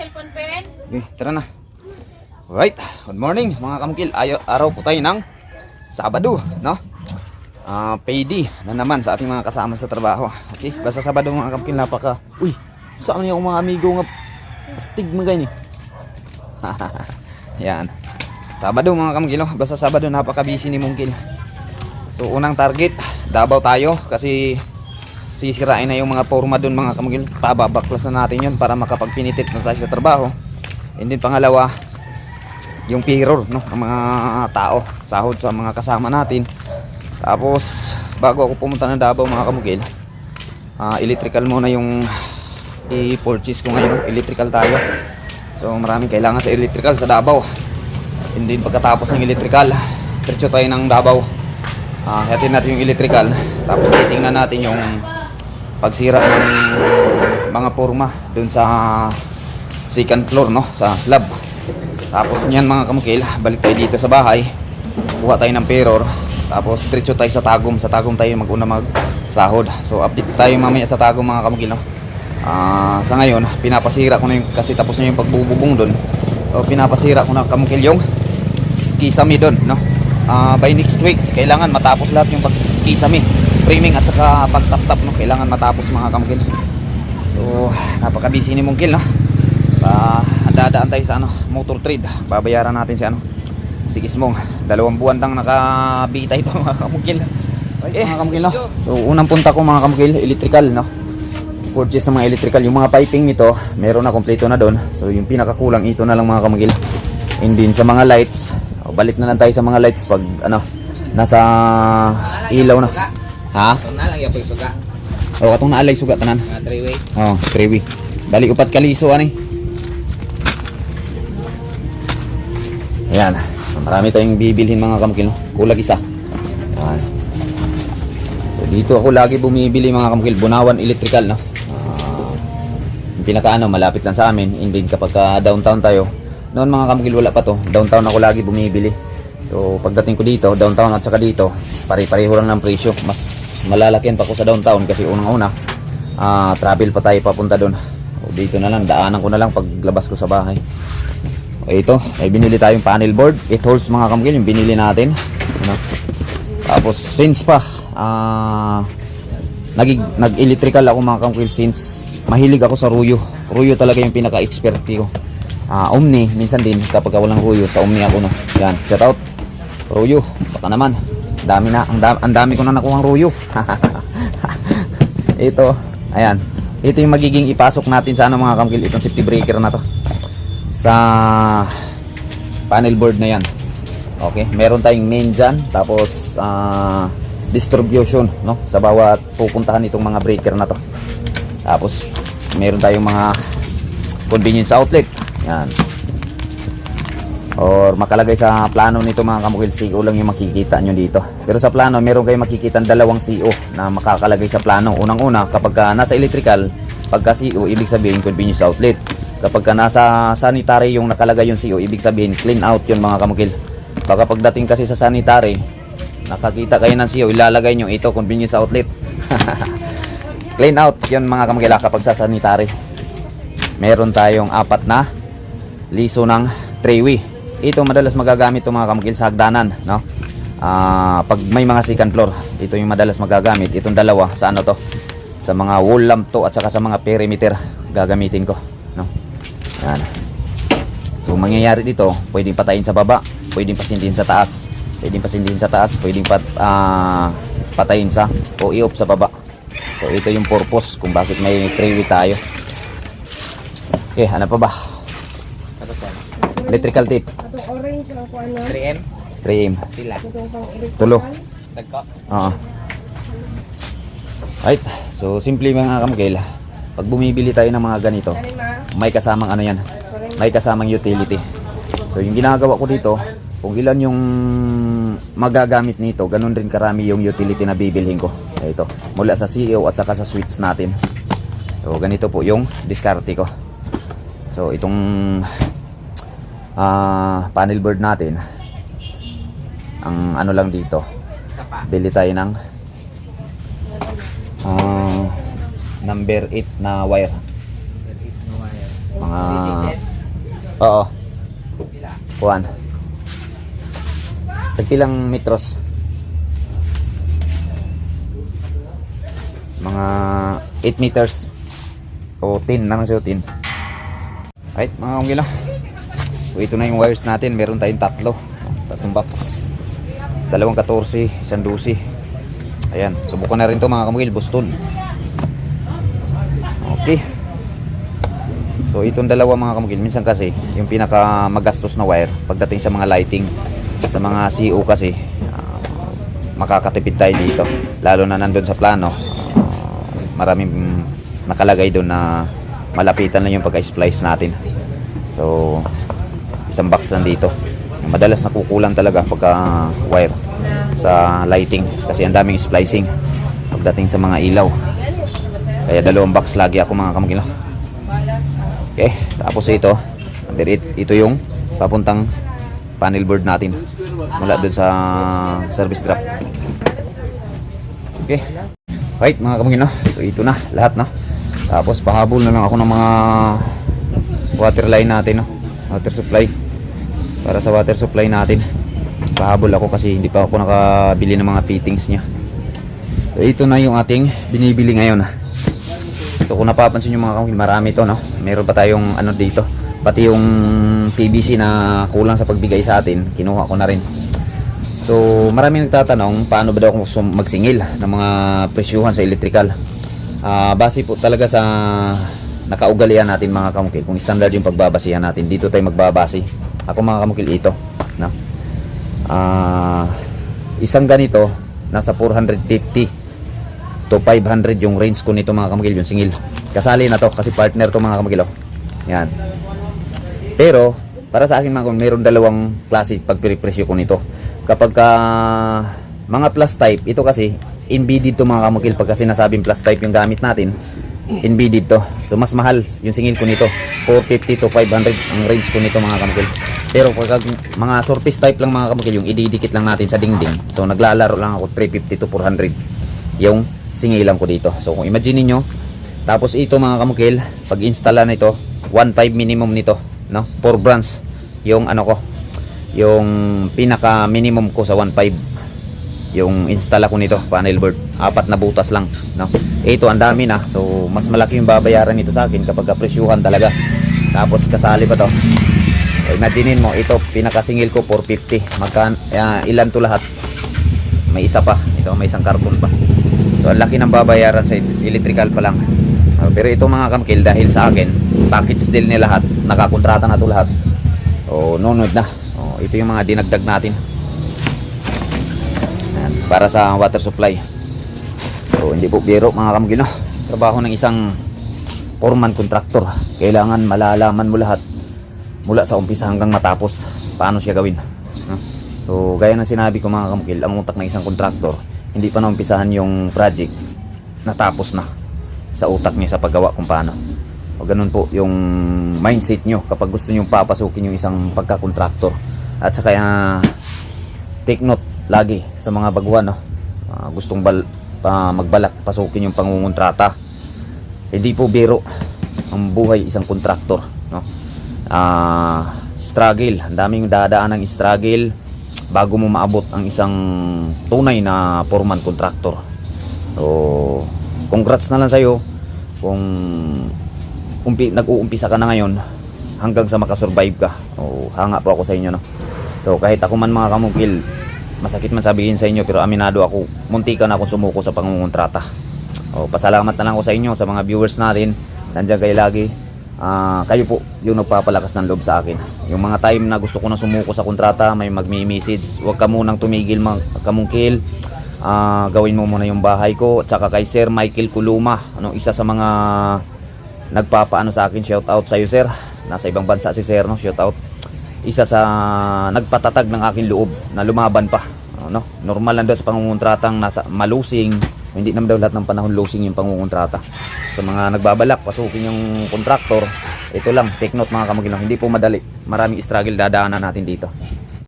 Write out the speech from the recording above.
cellphone pen? Okay, tara na. Alright, good morning mga kamkil. Ayo, araw po tayo ng Sabado, no? Ah, payday na naman sa ating mga kasama sa trabaho. Okay, basta Sabado mga kamkil, napaka... Uy, saan yung mga amigo nga astig mo ganyan? Yan. Sabado mga kamkil, oh. basta Sabado napaka busy ni Mungkil. So unang target, Davao tayo kasi sisirain na yung mga forma doon mga kamagil. Pababaklas na natin yun para makapagpinitit na tayo sa trabaho. And then pangalawa, yung payroll no, ng mga tao, sahod sa mga kasama natin. Tapos bago ako pumunta ng Davao mga kamugil, ah, electrical muna yung i-purchase ko ngayon. Electrical tayo. So maraming kailangan sa electrical sa Davao. And then pagkatapos ng electrical, diretso tayo ng Davao. Ah, hatin natin yung electrical. Tapos titingnan natin yung pagsira ng mga forma dun sa second floor no? Sa slab. Tapos niyan mga kamukil balik tayo dito sa bahay. Kuha tayo ng peror. Tapos diretso tayo sa tagom sa tagom tayo maguna mag sahod so update tayo mamaya sa tagom mga kamukil no? Ah, sa ngayon pinapasira ko na yung kasi tapos na yung pagbububong dun. So pinapasira ko na kamukil yung kisame dun no? Ah, by next week kailangan matapos lahat yung pagkisame framing at saka pagtap-tap no? Kailangan matapos mga kamukil so napaka busy ni Mungkil no? Pa dadaan tayo sa ano motor trade. Babayaran natin si ano si Ismong. Dalawang buwan lang nakabita ito mga kamukil eh mga kamukil no? so unang punta ko mga kamukil electrical no? Purchase ng mga electrical. Yung mga piping nito meron na kompleto na doon. So yung pinakakulang ito na lang mga kamukil and din sa mga lights o, balik na lang tayo sa mga lights pag ano nasa ilaw na ha Ito na lang yung suga. o katong naalay suga tanan Mga three way. Oh, trewi. Bali upat kaliso ani. Ayan. Marami tayong bibilhin mga kamukil. No? Kulag isa. Ayan. So dito ako lagi bumibili mga kamukil. Bunawan Electrical. No? Ah, yung pinakaano, malapit lang sa amin. And then kapag ka downtown tayo, noon mga kamukil wala pa to. Downtown ako lagi bumibili. So pagdating ko dito, downtown at saka dito, pare-pareho lang ng presyo. Mas malalakihan pa ko sa downtown kasi unang-una, ah travel pa tayo papunta doon. O dito na lang, daanan ko na lang paglabas ko sa bahay. O ito, may binili tayong panel board. 8 holes mga kamukil, yung binili natin. Ano? Tapos since pa, ah nagig nag-electrical ako mga kamukil since mahilig ako sa ruyo. Ruyo talaga yung pinaka-expert ko. Ah, Omni, minsan din kapag walang ruyo, sa Omni ako no. Yan, shout out. Ruyo, baka naman. Dami na, ang dami, ang dami ko na nakuha ruyo. ito, ayan. Ito yung magiging ipasok natin sa ano mga kamkil, itong safety breaker na to. Sa panel board na yan. Okay, meron tayong main dyan, tapos ah, distribution no sa bawat pupuntahan itong mga breaker na to. Tapos meron tayong mga convenience outlet. Yan. Or makalagay sa plano nito mga kamukil CO lang yung makikita nyo dito. Pero sa plano, meron kayong makikita dalawang CO na makakalagay sa plano. Unang-una, kapag ka nasa electrical, pagka CO, ibig sabihin convenience outlet. Kapag ka nasa sanitary yung nakalagay yung CO, ibig sabihin clean out yun mga kamukil. Baka pagdating kasi sa sanitary, nakakita kayo ng CO, ilalagay nyo ito, convenience outlet. clean out yun mga kamukil ah, kapag sa sanitary. Meron tayong apat na liso ng treyway. Ito madalas magagamit itong mga kamukil sa hagdanan, no? Ah, pag may mga second floor, ito yung madalas magagamit. Itong dalawa sa ano to? Sa mga wall lamp to at saka sa mga perimeter gagamitin ko, no? Yan. So mangyayari dito, pwedeng patayin sa baba, pwedeng pasindihin sa taas, pwedeng pasindihin sa taas, pwedeng pat, ah, patayin sa o i-off sa baba. So ito yung purpose kung bakit may treyway tayo. Okay, ano pa ba? Electrical tape, Atong orange lang ko ano. 3M. 3M. Pila. Itong pang electrical. Tulo. Tagko. Oo. Right. So, simple mga kamkil. Pag bumibili tayo ng mga ganito, ma? may kasamang ano yan. May kasamang utility. So, yung ginagawa ko dito, kung ilan yung magagamit nito, ganun rin karami yung utility na bibilhin ko. Ito. Mula sa CEO at saka sa switch natin. So, ganito po yung diskarte ko. So, itong ah, panel board natin, ang ano lang dito, bili tayo ng ah, number 8 na wire mga Oo. Kuan. Tagpilang metros? Mga 8 meters. O 10 naman sa'yo, 10. Right, mga kongilo. So, ito na yung wires natin. Meron tayong tatlo. Tatlong box. Dalawang 14, isang 12. Ayan, subukan na rin to mga kamugil, Boston. Okay. So itong dalawa mga kamugil, minsan kasi yung pinaka magastos na wire pagdating sa mga lighting, sa mga CO kasi ah, makakatipid tayo dito. Lalo na nandun sa plano, ah, maraming nakalagay doon na malapitan lang yung pagka-splice natin. So isang box lang dito. Madalas nakukulang talaga pagka wire sa lighting kasi ang daming splicing pagdating sa mga ilaw. Kaya dalawang box lagi ako mga kamagila. Okay, tapos ito, ito yung papuntang panel board natin mula dun sa service drop. Okay. Right, mga kamagila. So ito na, lahat na. Tapos pahabol na lang ako ng mga water line natin, no? Water supply. Para sa water supply natin. Pahabol ako kasi hindi pa ako nakabili ng mga fittings niya. So ito na yung ating binibili ngayon. So kung napapansin nyo mga kamil, marami to no. Meron pa tayong ano dito. Pati yung PVC na kulang sa pagbigay sa atin, kinuha ko na rin. So marami nagtatanong paano ba daw sum- magsingil ng mga presyuhan sa electrical. Ah, base po talaga sa nakaugalian natin mga kamukil. Kung standard yung pagbabasihan natin, dito tayo magbabase. Ako mga kamukil ito. No? Ah, isang ganito, nasa 450 to 500 yung range ko nito mga kamagil yung singil kasali na to kasi partner to mga kamagil oh. yan pero para sa akin mga kamagil mayroon dalawang klase pagpiripresyo ko nito kapag ka mga plus type ito kasi embedded to mga kamagil pagka sinasabing plus type yung gamit natin embedded to so mas mahal yung singil ko nito 450 to 500 ang range ko nito mga kamagil pero pag mga surface type lang mga kamagil yung ididikit lang natin sa dingding so naglalaro lang ako 350 to 400 yung singilan ko dito. So kung imagine niyo tapos ito mga kamukil, pag installa nito, 1.5 minimum nito, no? 4 brands yung ano ko, yung pinaka minimum ko sa 1.5 yung installa ko nito, panel board. Apat na butas lang, no? Ito ang dami na. So mas malaki yung babayaran nito sa akin kapag presyuhan talaga. Tapos kasali pa to. So, imaginein mo, ito pinakasingil ko 450. Magkan ah, ilan to lahat? May isa pa. Ito may isang karton pa. So, ang laki ng babayaran sa electrical pa lang. Uh, pero ito mga kamkil, dahil sa akin, package deal ni lahat, nakakontrata na to lahat. O, nunod na. O, ito yung mga dinagdag natin. Para sa water supply. So, hindi po biro mga kamkil, no? Trabaho ng isang foreman contractor. Kailangan malalaman mo lahat mula sa umpisa hanggang matapos paano siya gawin. So, gaya ng sinabi ko mga kamukil, ang utak ng isang contractor, hindi pa naumpisahan yung project, natapos na sa utak niya sa paggawa kung paano. O ganun po yung mindset nyo kapag gusto nyo papasukin yung isang pagka-contractor. At sa kaya take note lagi sa mga baguhan no. Ah, gustong bal, pa magbalak pasukin yung pangungontrata. Hindi po biro ang buhay isang kontraktor no. Ah, struggle, ang daming dadaan ng struggle bago mo maabot ang isang tunay na foreman contractor. So, congrats na lang sa'yo kung umpi, nag-uumpisa ka na ngayon hanggang sa makasurvive ka. O, hanga po ako sa inyo, no? So, kahit ako man mga kamukil, masakit man sabihin sa inyo, pero aminado ako, munti ka na akong sumuko sa pangungontrata. O, pasalamat na lang ako sa inyo, sa mga viewers natin. Nandiyan kayo lagi. Ah, kayo po yung nagpapalakas ng loob sa akin. Yung mga time na gusto ko na sumuko sa kontrata, may magmi-message, huwag ka munang tumigil mga kamungkil. Ah, gawin mo muna yung bahay ko. At saka kay Sir Michael Kuluma, ano, isa sa mga nagpapaano sa akin, shout out sa iyo Sir. Nasa ibang bansa si Sir, no? Shout out. Isa sa nagpatatag ng aking loob na lumaban pa. Ano? Normal lang daw sa pangungontratang nasa malusing. Hindi naman daw lahat ng panahon losing yung pangungontrata. Sa mga nagbabalak, pasukin yung kontraktor, ito lang, take note mga kamagino, hindi po madali. Maraming struggle dadaanan natin dito.